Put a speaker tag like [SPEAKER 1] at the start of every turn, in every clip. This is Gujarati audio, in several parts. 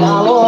[SPEAKER 1] Yeah.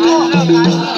[SPEAKER 1] 不很难受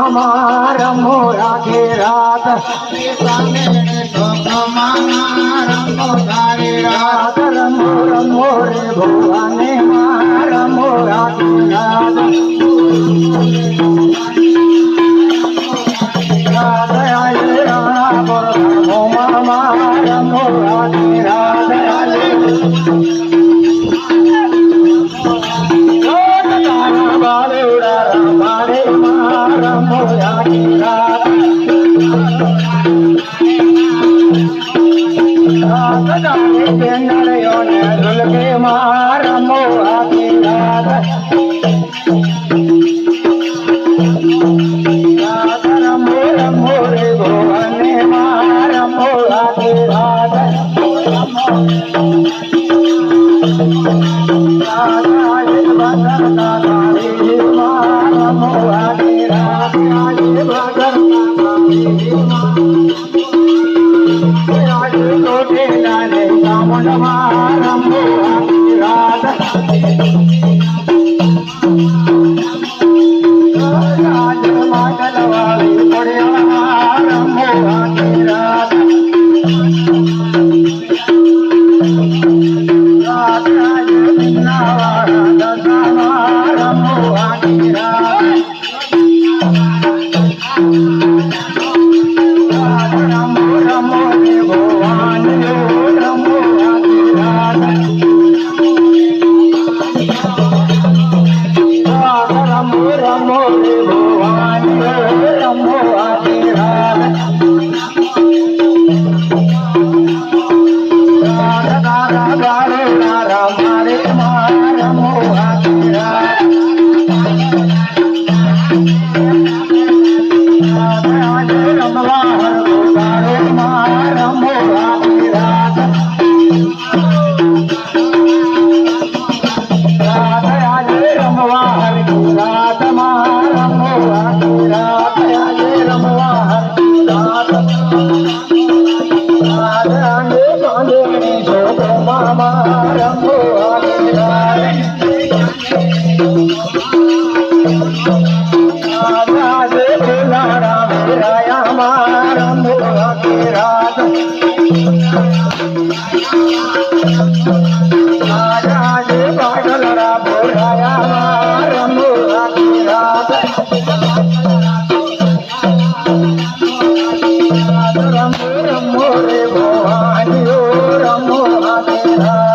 [SPEAKER 1] रमो रा मो रा 知道？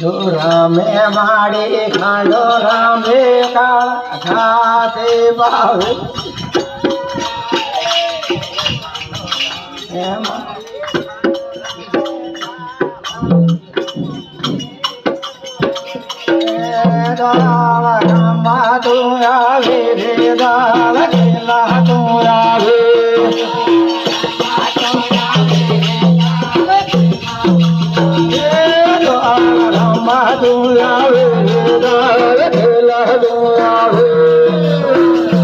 [SPEAKER 1] દુરામે માડી ખાંડો રામે પાવે એમાં. દાળ ગામમાં તું આવે રે દાળ